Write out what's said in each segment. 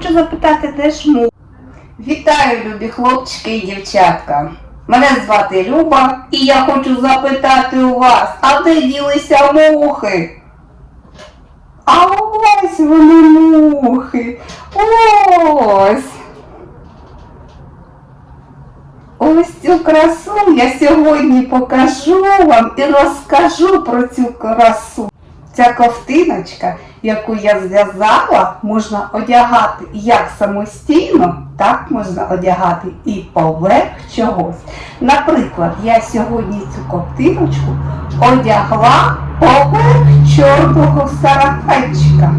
хочу запитати, де ж му? Вітаю, любі хлопчики і дівчатка. Мене звати Люба, і я хочу запитати у вас, а де ділися мухи? А ось вони мухи. Ось. Ось цю красу я сьогодні покажу вам і розкажу про цю красу. Ця ковтиночка, яку я зв'язала, можна одягати як самостійно, так можна одягати і поверх чогось. Наприклад, я сьогодні цю ковтиночку одягла поверх чорного сарафанчика.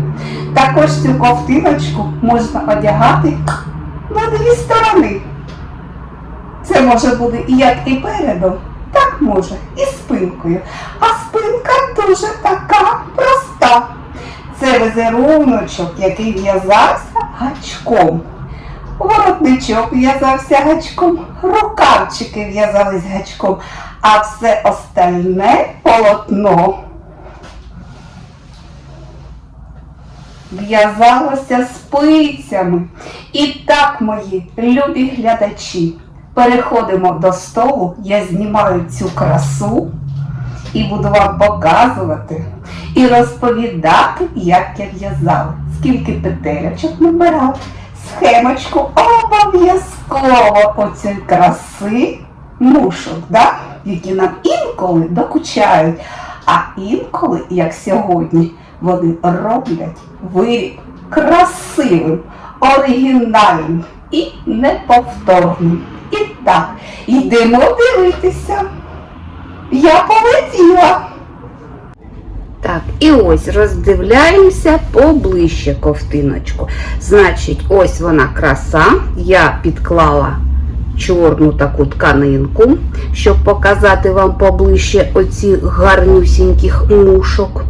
Також цю ковтиночку можна одягати на дві сторони. Це може бути і як і передом, так може і спинкою. А спинка дуже така проста. Це візеруночок, який в'язався гачком. Воротничок в'язався гачком, рукавчики в'язались гачком, а все остальне полотно в'язалося спицями. І так, мої любі глядачі, переходимо до столу, я знімаю цю красу і буду вам показувати і розповідати, як я в'язала, скільки петелечок набирала, схемочку обов'язково оцієї краси мушок, да? які нам інколи докучають, а інколи, як сьогодні, вони роблять виріб красивим, оригінальним і неповторним. І так, йдемо дивитися. Я полетіла. Так, і ось роздивляємося поближче ковтиночку. Значить, ось вона краса. Я підклала чорну таку тканинку, щоб показати вам поближче оці гарнюсіньких мушок.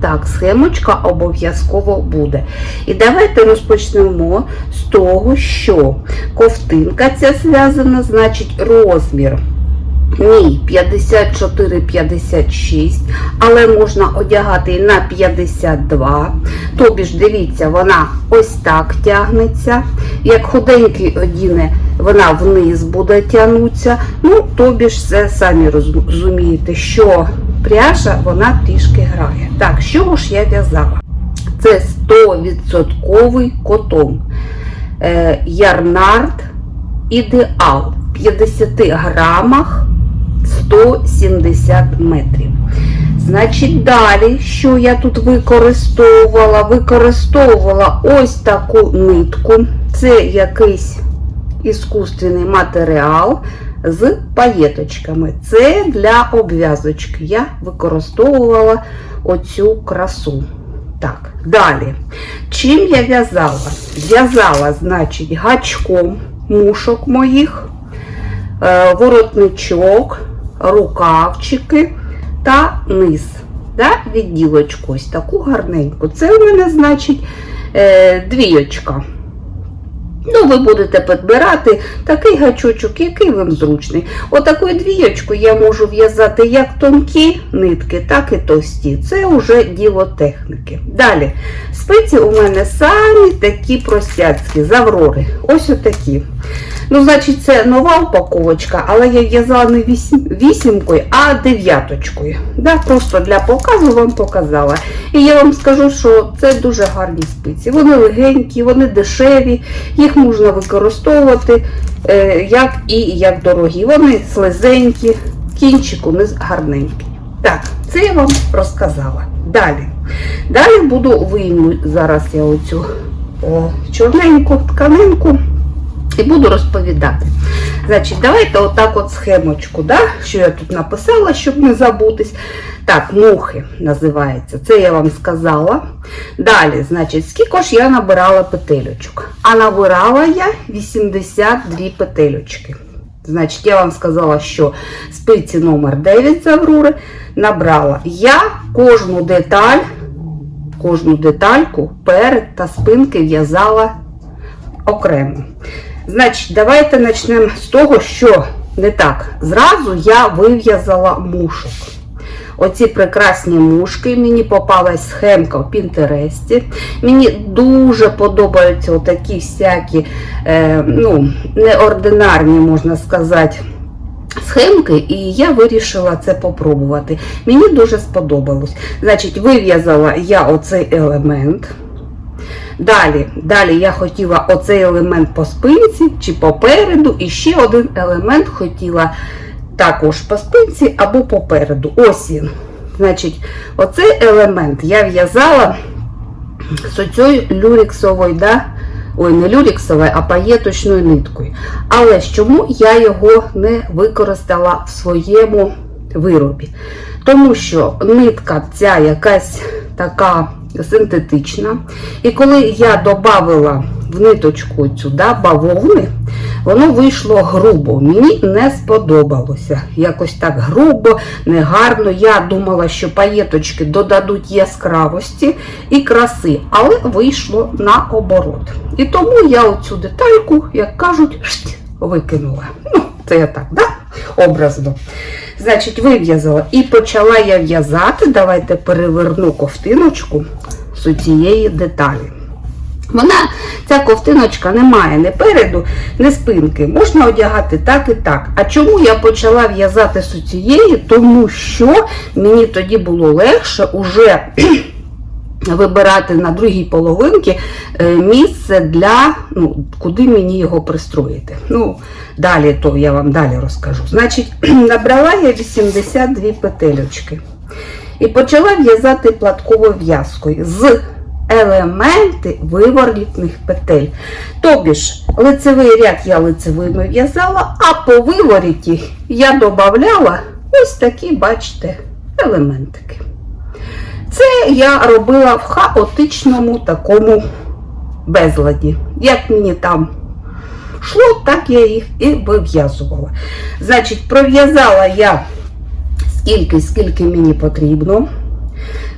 Так, схемочка обов'язково буде. І давайте розпочнемо з того, що ковтинка ця зв'язана, значить, розмір. Ні, 54-56, але можна одягати на 52. Тобі ж, дивіться, вона ось так тягнеться. Як худенький одіне, вона вниз буде тягнутися. Ну, тобі ж це самі розумієте, що пряжа вона трішки грає. Так, чого ж я в'язала? Це 100% котон. Е, Ярнард ідеал. В 50 грамах 170 метрів. Значить, далі, що я тут використовувала? Використовувала ось таку нитку. Це якийсь іскусственний матеріал з паєточками. Це для обв'язочки. Я використовувала оцю красу. Так, далі. Чим я в'язала? В'язала, значить, гачком мушок моїх, е, воротничок, рукавчики та низ. Да? Відділочку ось таку гарненьку. Це у мене, значить, е, двійочка. Ну, ви будете підбирати такий гачочок, який вам зручний. Отакою двієчкою я можу в'язати як тонкі нитки, так і товсті. Це вже діло техніки. Далі, спиці у мене самі такі простяцькі, з аврори. Ось отакі. Ну, значить, це нова упаковочка, але я в'язала не вісім, вісімкою, а дев'яточкою. Да, Просто для показу вам показала. І я вам скажу, що це дуже гарні спиці. Вони легенькі, вони дешеві, їх можна використовувати е, як і як дорогі. Вони слизенькі, кінчик у них гарненький. Так, це я вам розказала. Далі. Далі буду вийму зараз я оцю е, чорненьку тканинку. І буду розповідати. Значить, давайте отак от схемочку, да, що я тут написала, щоб не забутись. Так, мухи називається. Це я вам сказала. Далі, значить, скільки ж я набирала петелючок? А набирала я 82 петелючки. Значить, я вам сказала, що спиці номер 9 з Аврури набрала. Я кожну деталь, кожну детальку перед та спинки в'язала окремо. Значить, давайте почнемо з того, що не так. Зразу я вив'язала мушок. оці прекрасні мушки. Мені попалась схемка в Пінтересті. Мені дуже подобаються отакі всякі, е, ну, неординарні, можна сказати. Схемки, і я вирішила це попробувати. Мені дуже сподобалось. Значить, вив'язала я оцей елемент. Далі, далі я хотіла оцей елемент по спинці чи попереду, і ще один елемент хотіла також по спинці або попереду. Ось він. Значить, оцей елемент я в'язала з оцією люріксовою, да? ой, не люріксовою, а паєточною ниткою. Але чому я його не використала в своєму виробі? Тому що нитка ця якась така синтетична. І коли я додавала в ниточку цю да, бавовни, воно вийшло грубо. Мені не сподобалося. Якось так грубо, негарно. Я думала, що паєточки додадуть яскравості і краси, але вийшло наоборот. І тому я оцю детальку, як кажуть, викинула. Ну, це я так, да? Образно. Значить, вив'язала і почала я в'язати. Давайте переверну ковтиночку з цієї деталі. Вона, ця ковтиночка не має ні переду, ні спинки. Можна одягати так і так. А чому я почала в'язати з цієї? Тому що мені тоді було легше уже вибирати на другій половинці е, місце для, ну, куди мені його пристроїти. Ну, далі то я вам далі розкажу. Значить, набрала я 82 петелючки і почала в'язати платковою в'язкою з елементи виворітних петель. Тобі ж лицевий ряд я лицевими в'язала, а по виворіті я додавала ось такі, бачите, елементики. Це я робила в хаотичному такому безладі. Як мені там йшло, так я їх і вив'язувала. Значить, пров'язала я скільки, скільки мені потрібно.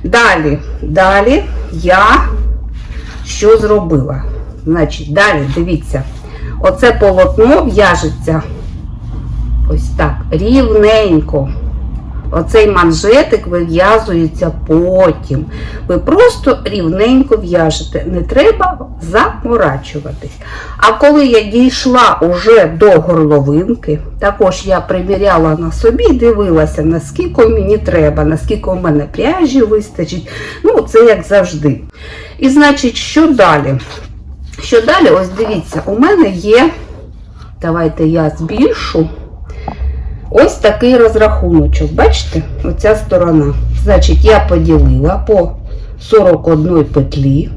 Далі, далі я що зробила? Значить, далі, дивіться, оце полотно в'яжеться ось так, рівненько. Оцей манжетик вив'язується потім. Ви просто рівненько в'яжете. Не треба заморачуватись. А коли я дійшла уже до горловинки, також я приміряла на собі, дивилася, наскільки мені треба, наскільки у мене пряжі вистачить. Ну, це як завжди. І значить, що далі? Що далі? Ось дивіться, у мене є, давайте я збільшу. Ось такий розрахуночок. Бачите? Оця сторона. Значить, я поділила по 41 петлі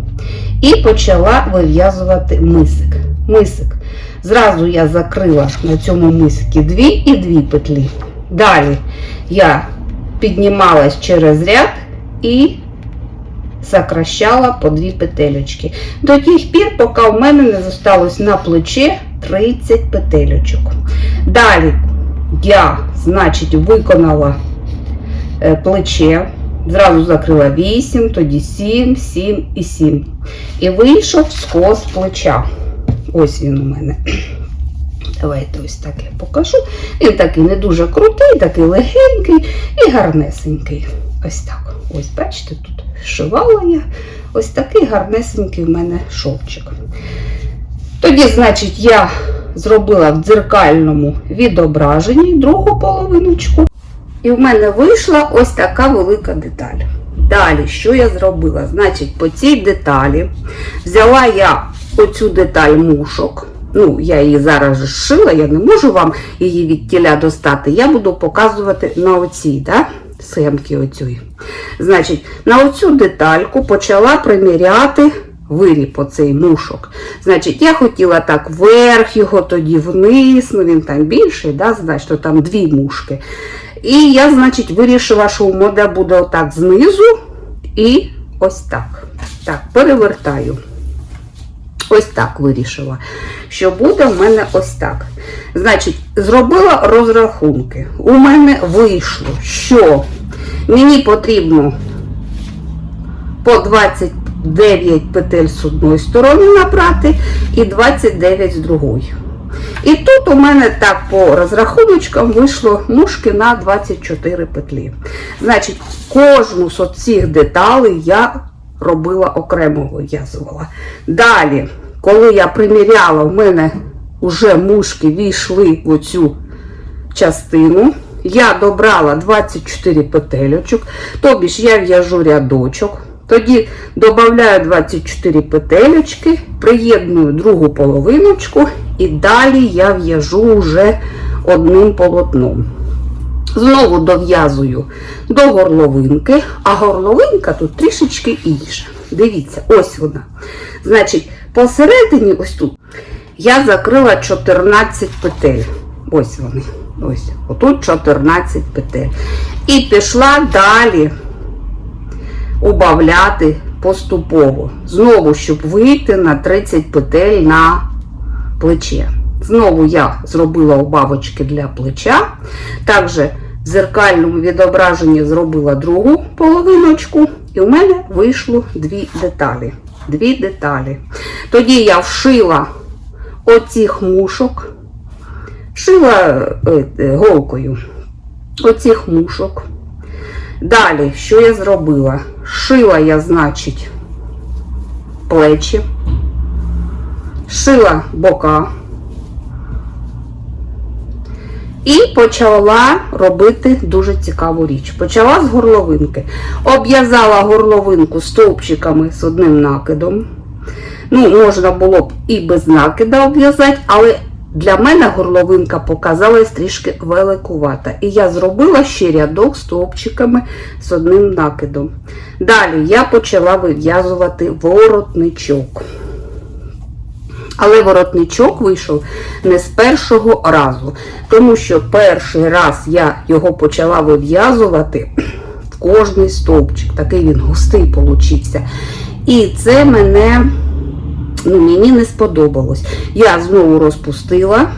і почала вив'язувати мисик. Мисик. Зразу я закрила на цьому мисикі дві і дві петлі. Далі я піднімалась через ряд і сокращала по дві петелечки. До тих пір, поки в мене не зосталось на плече 30 петелечок. Далі я, значить, виконала е, плече, зразу закрила 8, тоді 7, 7 і 7. І вийшов скос плеча. Ось він у мене. Давайте ось так я покажу. Він такий не дуже крутий, такий легенький і гарнесенький. Ось так. Ось, бачите, тут шивала я. Ось такий гарнесенький в мене шовчик. Тоді, значить, я зробила в дзеркальному відображенні другу половиночку. І в мене вийшла ось така велика деталь. Далі, що я зробила? Значить, по цій деталі взяла я оцю деталь мушок. Ну, я її зараз же зшила, я не можу вам її від тіля достати. Я буду показувати на оцій, да? схемки оцій. Значить, на оцю детальку почала приміряти виріб оцей мушок. Значить, я хотіла так вверх його, тоді вниз, ну він там більший, да, значить, там дві мушки. І я, значить, вирішила, що у мода буде отак знизу і ось так. Так, перевертаю. Ось так вирішила, що буде в мене ось так. Значить, зробила розрахунки. У мене вийшло, що мені потрібно по 29 петель з одної сторони набрати і 29 з другої. І тут у мене так по розрахуночкам вийшло мушки на 24 петлі. Значить, кожну з оцих деталей я робила окремо вив'язувала. Далі, коли я приміряла, в мене вже мушки війшли в оцю частину. Я добрала 24 петельочок, тобі ж я в'яжу рядочок. Тоді додаю 24 петельочки, приєдную другу половиночку і далі я в'яжу вже одним полотном. Знову дов'язую до горловинки, а горловинка тут трішечки інша. Дивіться, ось вона. Значить, посередині, ось тут, я закрила 14 петель. Ось вони. Ось, отут 14 петель. І пішла далі убавляти поступово. Знову, щоб вийти на 30 петель на плече. Знову я зробила убавочки для плеча. Також в зеркальному відображенні зробила другу половиночку, і в мене вийшло дві деталі. Дві деталі. Тоді я вшила оцих мушок, шила е, е, голкою оцих мушок. Далі, що я зробила? Шила я, значить, плечі, шила бока і почала робити дуже цікаву річ. Почала з горловинки. Обв'язала горловинку стовпчиками з одним накидом. Ну, можна було б і без накида обв'язати, але для мене горловинка показалась трішки великувата. І я зробила ще рядок стовпчиками з одним накидом. Далі я почала вив'язувати воротничок. Але воротничок вийшов не з першого разу, тому що перший раз я його почала вив'язувати в кожний стовпчик. Такий він густий получився. І це мене мені не сподобалось. Я знову розпустила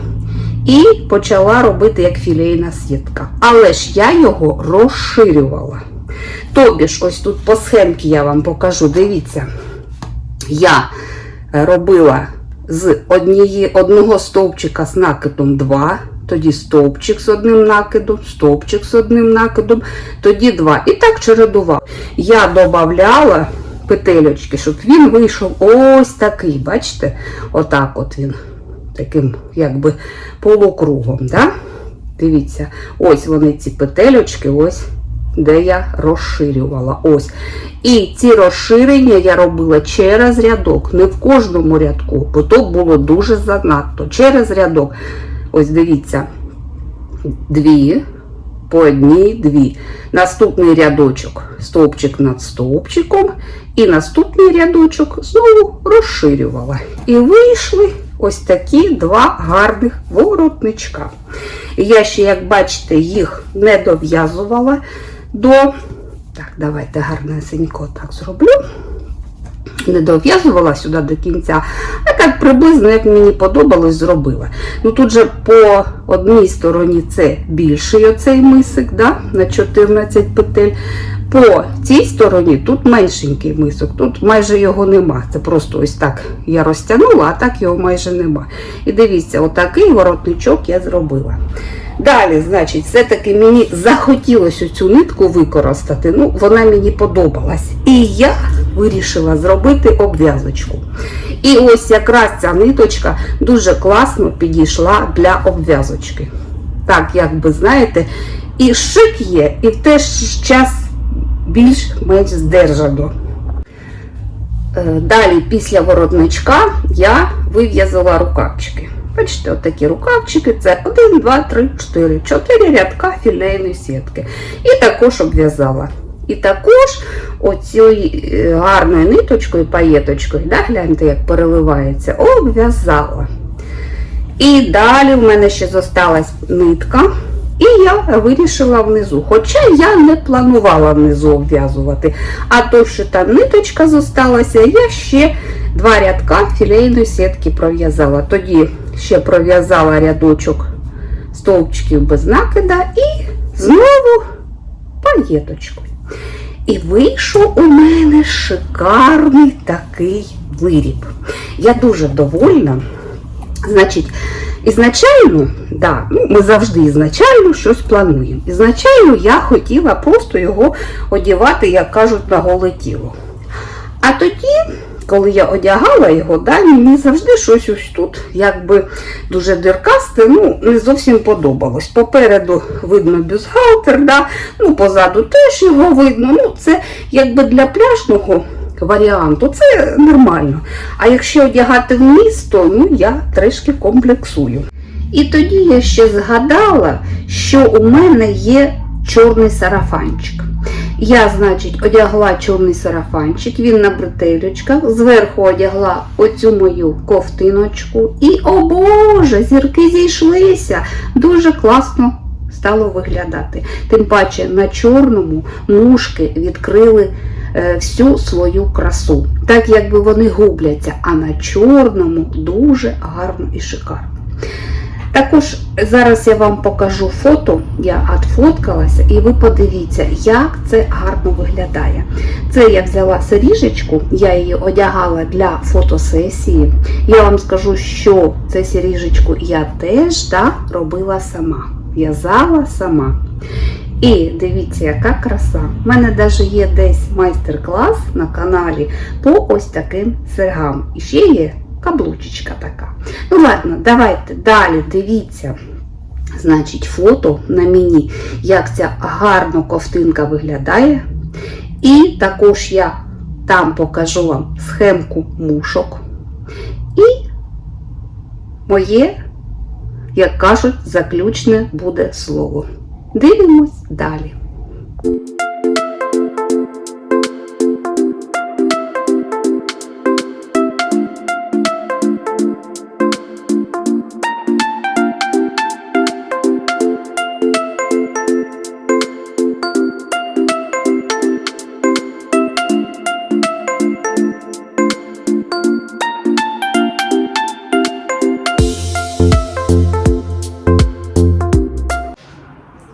і почала робити як філейна сітка. Але ж я його розширювала. Тобі ж, ось тут по схемці я вам покажу, дивіться, я робила з однієї, одного стовпчика з накидом 2, тоді стовпчик з одним накидом, стовпчик з одним накидом, тоді 2. І так чередувала. Я додавала петельочки, щоб він вийшов ось такий, бачите? Отак от він, таким якби полукругом. Да? Дивіться, ось вони ці петельочки, ось де я розширювала. Ось. І ці розширення я робила через рядок, не в кожному рядку, бо то було дуже занадто. Через рядок. Ось дивіться, дві, по одній, дві. Наступний рядочок стовпчик над стовпчиком, і наступний рядочок знову розширювала. І вийшли ось такі два гарних воротничка. Я ще, як бачите, їх не дов'язувала до. Так, давайте гарнесенько так зроблю. Не дов'язувала сюди до кінця, а так приблизно, як мені подобалось, зробила. Ну тут же по одній стороні це більший оцей мисик, да, на 14 петель. По цій стороні тут меншенький мисок, тут майже його нема. Це просто ось так я розтягнула, а так його майже нема. І дивіться, отакий воротничок я зробила. Далі, значить, все-таки мені захотілося цю нитку використати. Ну, вона мені подобалась. І я вирішила зробити обв'язочку. І ось якраз ця ниточка дуже класно підійшла для обв'язочки. Так, як би знаєте, і шик є, і в той ж час більш-менш здержано. Е, Далі, після воротничка, я вив'язала рукавчики. Бачите, отакі рукавчики це 1, 2, 3, 4, 4 рядка філейної сітки. І також обв'язала. І також оцією гарною ниточкою, паєточкою, да, гляньте, як переливається, обв'язала. І далі в мене ще зосталась нитка. І я вирішила внизу. Хоча я не планувала внизу обв'язувати. А то, що там ниточка зосталася, я ще два рядка філейної сітки пров'язала. Тоді ще пров'язала рядочок стовпчиків без накида і знову паєточкою. І вийшов у мене шикарний такий виріб. Я дуже довольна. Значить, Ізначально, да, ну, ми завжди ізначально щось плануємо. Ізначально я хотіла просто його одягати, як кажуть, на голе тіло. А тоді, коли я одягала його, да, мені завжди щось ось тут, якби дуже диркасте, ну, не зовсім подобалось. Попереду видно бюстгальтер, да, ну, позаду теж його видно. Ну, це якби для пляжного варіанту, це нормально. А якщо одягати в місто, ну я трішки комплексую. І тоді я ще згадала, що у мене є чорний сарафанчик. Я, значить, одягла чорний сарафанчик, він на бретелючках, зверху одягла оцю мою ковтиночку. І, о Боже, зірки зійшлися. Дуже класно стало виглядати. Тим паче на чорному мушки відкрили всю свою красу. Так якби вони губляться, а на чорному дуже гарно і шикарно. Також зараз я вам покажу фото, я отфоткалася, і ви подивіться, як це гарно виглядає. Це я взяла сиріжечку, я її одягала для фотосесії. Я вам скажу, що це сиріжечку я теж так робила сама. В'язала сама. І дивіться, яка краса. У мене навіть є десь майстер-клас на каналі по ось таким сергам. І ще є каблучечка така. Ну ладно, давайте далі дивіться. Значить, фото на мені, як ця гарно ковтинка виглядає. І також я там покажу вам схемку мушок. І моє, як кажуть, заключне буде слово. Дивимось далі.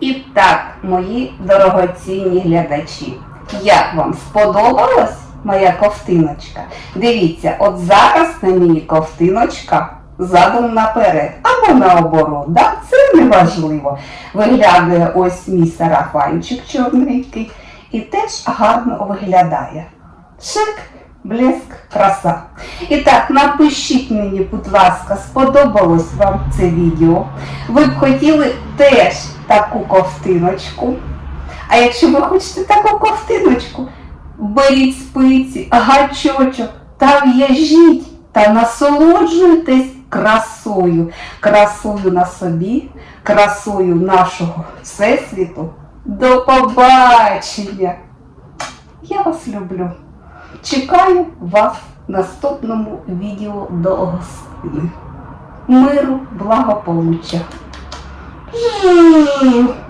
І так, мої дорогоцінні глядачі, як вам сподобалась моя ковтиночка? Дивіться, от зараз на мені ковтиночка задом наперед, або наоборот, да? це не важливо. Виглядає ось мій сарафанчик чорненький і теж гарно виглядає. Шик, блеск, краса. І так, напишіть мені, будь ласка, сподобалось вам це відео. Ви б хотіли теж таку ковтиночку. А якщо ви хочете таку ковтиночку, беріть спиці, гачочок та в'яжіть та насолоджуйтесь красою. Красою на собі, красою нашого всесвіту. До побачення! Я вас люблю. Чекаю вас в наступному відео до гостини. Миру, благополуччя. 嗯。